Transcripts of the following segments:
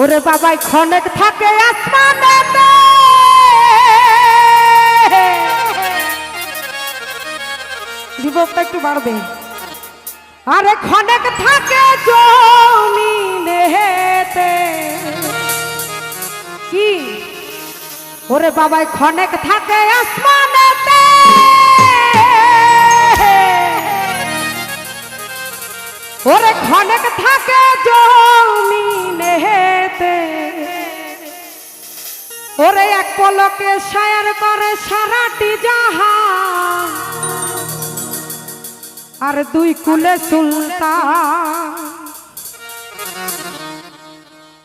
ওরে বাবাই ক্ষণেক থাকে আসমানেতে। রিভবটা একটু বাড়বে। আরে ক্ষণেক থাকে জমিনেতে কি? ওরে বাবাই ক্ষণেক থাকে আসমানেতে। ওরে ক্ষণেক থাকে জমিনেতে ওরে এক পলকে শায়ার করে সারাটি জাহা আর দুই কুলে সুলতান।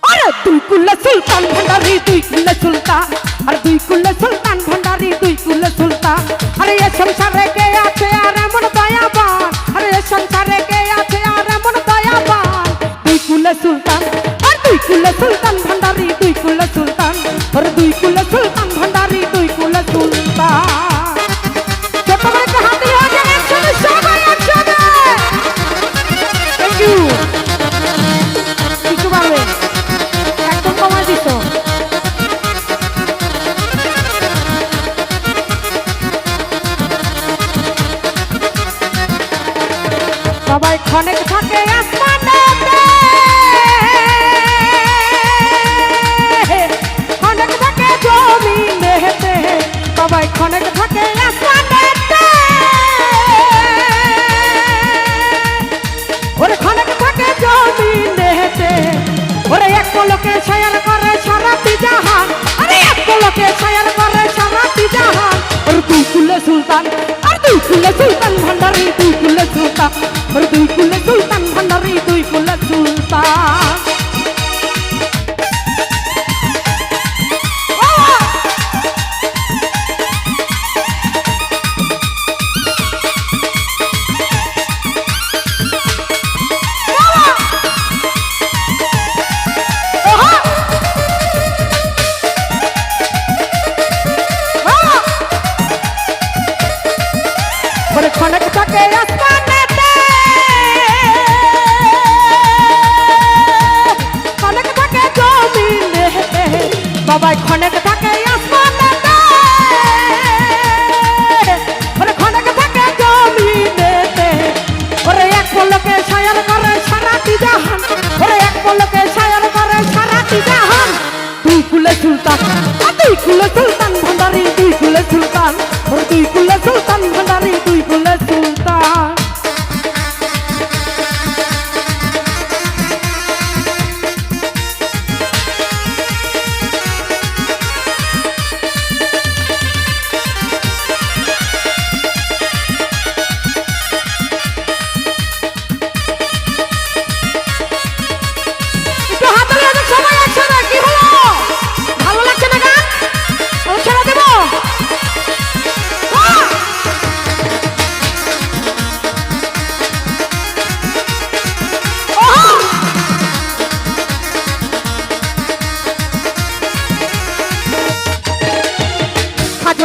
আরে দুই কুলে সুলতান ভান্ডারি, দুই কুলে সুলতান। আর দুই কুলে সুলতান ভান্ডারি, দুই কুলে সুলতান। আরে এ সংসারে কে আছে আর এমন দয়াবান? আরে এ সংসারে কে আছে আর এমন দয়াবান? দুই কুলে সুলতান, আর দুই কুলে সুলতান সবাই খনেক থাকে খনেক থাকে থাকে মেহেতে সবাই খনেক থাকে ক্ষণেক থাকে ক্ষণেক থাকে জমিনেতে। ওরে এক পলকে ছায়ার করে সারাটি জাহান ওরে এক পলকে ছায়ার করে সারাটি জাহান দুই কুলে সুলতান দুই কুলে সুলতান ভান্ডারি দুই কুলে সুলতান। দুই কুলে সুলতান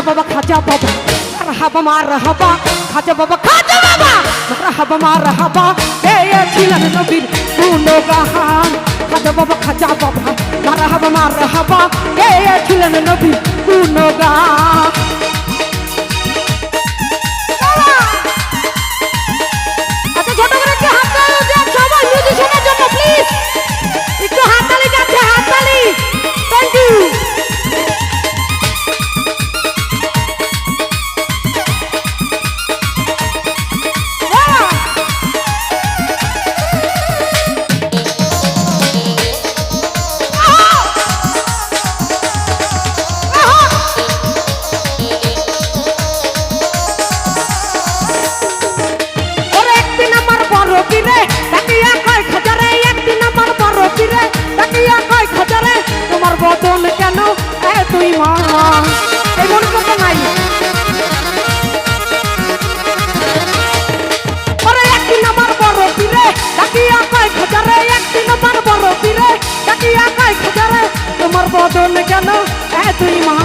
বাবা, খাজা বাবা। মারহাবা মারহাবা খাজা বাবা খাজা বাবা। মারহাবা মারহাবা এ এ ছিলেন নবীর গুণগান। খাজা বাবা খাজা বাবা। মারহাবা মারহাবা এ এ ছিলেন নবীর গুণগান। কয় খাজারে, একদিন আমার বড় পীরে ডাকিয়া কয় খাজারে, তোমার বদন কেন এ তুই মা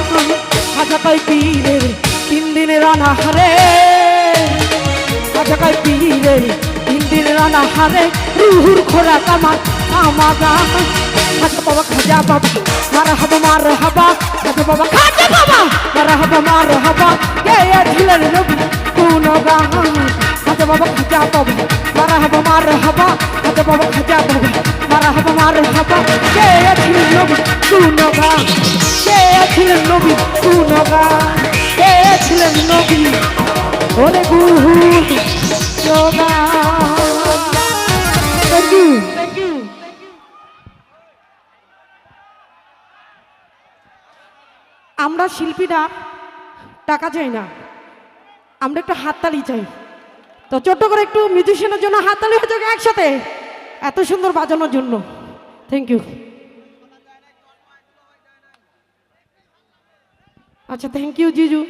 খাজা কয় পীরে তিন দিনের অনাহারে খাজা কয় পীরে তিন দিন রানা হারে, রুহুর খোরাক আমার আমাগা খাজা বাবা খাজা বাবা। মার হাবা মার হাবা। খাজা বাবা খাজা বাবা। মার হাবা মার হাবা। কে ছিলেন নবী? কোন গান খাজা বাবা খাজা বাবা। মার হাবা মার হাবা। খাজা বাবা, খাজা নবী? ওরে গুহু যোগা আমরা শিল্পীরা টাকা চাই না। আমরা একটু হাততালি চাই। তো ছোট্ট করে একটু মিউজিশিয়ানের জন্য হাততালি হয়ে যাবে একসাথে। এত সুন্দর বাজানোর জন্য। থ্যাংক ইউ আচ্ছা থ্যাংক ইউ জিজু।